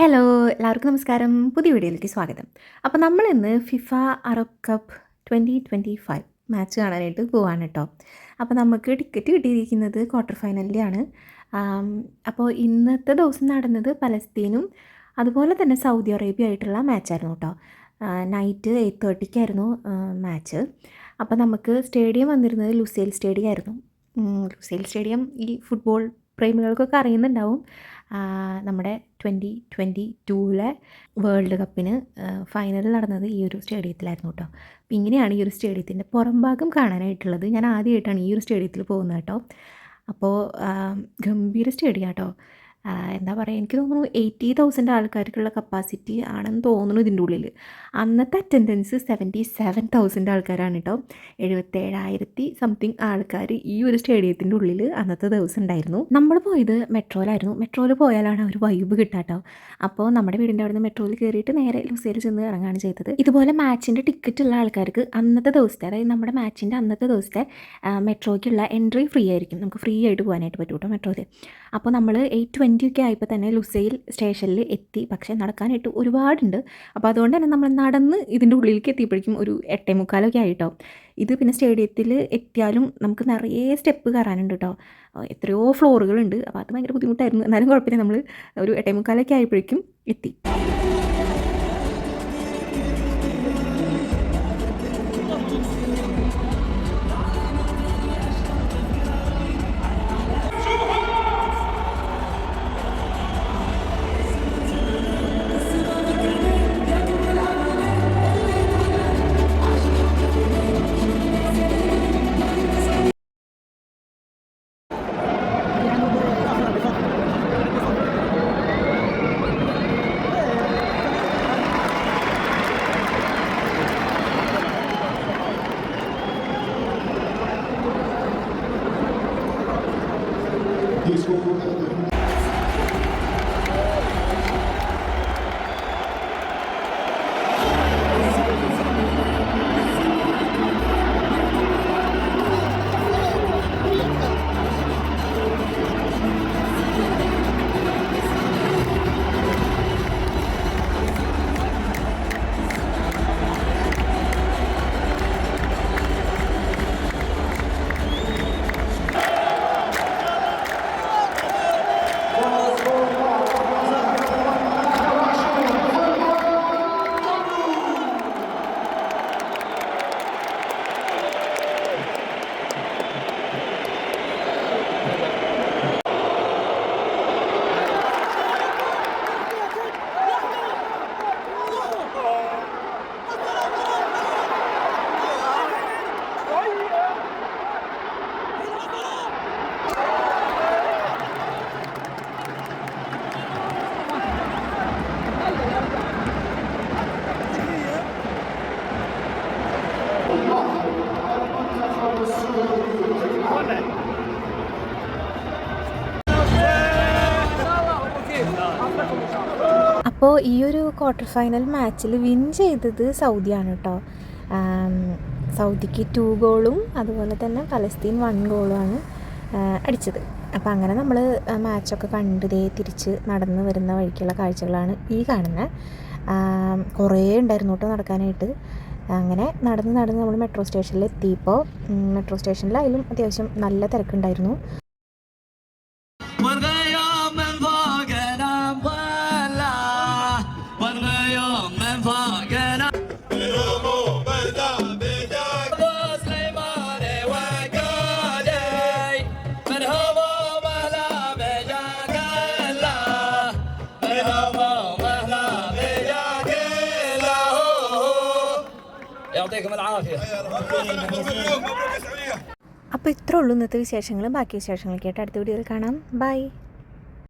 Hello എല്ലാവർക്കും നമസ്കാരം. പുതിയ വീഡിയോയിലേക്ക് സ്വാഗതം. അപ്പോൾ നമ്മൾ ഇന്ന് FIFA Arab cup twenty twenty five match കാണാനായിട്ട് പോവാണ് കേട്ടോ അപ്പോൾ നമുക്ക് ടിക്കറ്റ് കിട്ടിയിരിക്കുന്നത് ക്വാർട്ടർ ഫൈനലിലാണ് അപ്പോൾ ഇന്നത്തെ ദിവസം നടന്നത് പലസ്തീനും അതുപോലെ തന്നെ സൗദി അറേബ്യ ആയിട്ടുള്ള മാച്ചായിരുന്നു കേട്ടോ നൈറ്റ് എയ്റ്റ് തേർട്ടിക്കായിരുന്നു മാച്ച് അപ്പോൾ നമുക്ക് സ്റ്റേഡിയം വന്നിരുന്നത് ലുസേൽ സ്റ്റേഡിയം ആയിരുന്നു. ലുസേൽ സ്റ്റേഡിയം ഈ ഫുട്ബോൾ പ്രേമികൾക്കൊക്കെ അറിയുന്നുണ്ടാവും. നമ്മുടെ ട്വന്റി ട്വന്റി ടൂവിലെ വേൾഡ് കപ്പിന് ഫൈനൽ നടന്നത് ഈ ഒരു സ്റ്റേഡിയത്തിലായിരുന്നു കേട്ടോ അപ്പം ഇങ്ങനെയാണ് ഈ ഒരു സ്റ്റേഡിയത്തിന്റെ പുറം ഭാഗം കാണാനായിട്ടുള്ളത്. ഞാൻ ആദ്യമായിട്ടാണ് ഈ ഒരു സ്റ്റേഡിയത്തിൽ പോകുന്നത് കേട്ടോ അപ്പോൾ ഗംഭീര സ്റ്റേഡിയം കേട്ടോ എന്താ പറയുക എനിക്ക് തോന്നുന്നു എയ്റ്റി തൗസൻഡ് ആൾക്കാർക്കുള്ള കപ്പാസിറ്റി ആണെന്ന് തോന്നുന്നു ഇതിന്റെ ഉള്ളിൽ അന്നത്തെ അറ്റൻഡൻസ് സെവന്റി സെവൻ തൗസൻഡ് ആൾക്കാരാണ് കേട്ടോ എഴുപത്തേഴായിരത്തി സംതിങ് ആൾക്കാർ ഈ ഒരു സ്റ്റേഡിയത്തിന്റെ ഉള്ളിൽ അന്നത്തെ ദിവസം ഉണ്ടായിരുന്നു. നമ്മൾ പോയത് മെട്രോയിലായിരുന്നു. മെട്രോയിൽ പോയാലാണ് ഒരു വൈബ് കിട്ടാട്ടോ അപ്പോൾ നമ്മുടെ വീടിന്റെ അവിടെ നിന്ന് മെട്രോയിൽ കയറിയിട്ട് നേരെ ലുസേൽ ചെന്ന് ഇറങ്ങുകയാണ് ചെയ്തത്. ഇതുപോലെ മാച്ചിന്റെ ടിക്കറ്റ് ഉള്ള ആൾക്കാർക്ക് അന്നത്തെ ദിവസത്തെ അതായത് നമ്മുടെ മാച്ചിന്റെ അന്നത്തെ ദിവസത്തെ മെട്രോയ്ക്കുള്ള എൻട്രി ഫ്രീ ആയിരിക്കും. നമുക്ക് ഫ്രീ ആയിട്ട് പോകാനായിട്ട് പറ്റും കേട്ടോ മെട്രോയിൽ. അപ്പോൾ നമ്മൾ എയ്റ്റ് ട്വന്റി ഒക്കെ ആയപ്പോൾ തന്നെ ലുസൈൽ സ്റ്റേഷനിൽ എത്തി. പക്ഷേ നടക്കാനായിട്ട് ഒരുപാടുണ്ട്. അപ്പോൾ അതുകൊണ്ട് തന്നെ നമ്മൾ നടന്ന് ഇതിന്റെ ഉള്ളിലേക്ക് എത്തിയപ്പോഴേക്കും ഒരു എട്ടേ മുക്കാലൊക്കെ ആയിട്ടോ. ഇത് പിന്നെ സ്റ്റേഡിയത്തിൽ എത്തിയാലും നമുക്ക് നിറയെ സ്റ്റെപ്പ് കയറാനുണ്ട് കേട്ടോ. എത്രയോ ഫ്ലോറുകളുണ്ട്. അപ്പോൾ അത് ഭയങ്കര ബുദ്ധിമുട്ടായിരുന്നു. എന്നാലും കുഴപ്പമില്ല. നമ്മൾ ഒരു എട്ടേ മുക്കാലൊക്കെ ആയപ്പോഴേക്കും എത്തി. buscou അപ്പോൾ ഈ ഒരു ക്വാർട്ടർ ഫൈനൽ മാച്ചിൽ വിൻ ചെയ്തത് സൗദിയാണ് കേട്ടോ സൗദിക്ക് ടു ഗോളും അതുപോലെ തന്നെ പലസ്തീൻ വൺ ഗോളുമാണ് അടിച്ചത്. അപ്പോൾ അങ്ങനെ നമ്മൾ മാച്ചൊക്കെ കണ്ട് ദേ തിരിച്ച് നടന്ന് വരുന്ന വഴിക്കുള്ള കാഴ്ചകളാണ് ഈ കാണുന്നത് കുറേ ഉണ്ടായിരുന്നു കേട്ടോ നടക്കാനായിട്ട്. അങ്ങനെ നടന്ന് നടന്ന് നമ്മൾ മെട്രോ സ്റ്റേഷനിൽ എത്തിയപ്പോൾ മെട്രോ സ്റ്റേഷനിലായാലും അത്യാവശ്യം നല്ല തിരക്കുണ്ടായിരുന്നു. യാത്രയ്ക്കും ആഫിയ അപ്പോൾ ഇത്രേ ഉള്ളൂ ഇന്നത്തെ വിശേഷങ്ങൾ ബാക്കി വിശേഷങ്ങളൊക്കെ ആയിട്ട് അടുത്ത വീഡിയോയിൽ കാണാം. ബൈ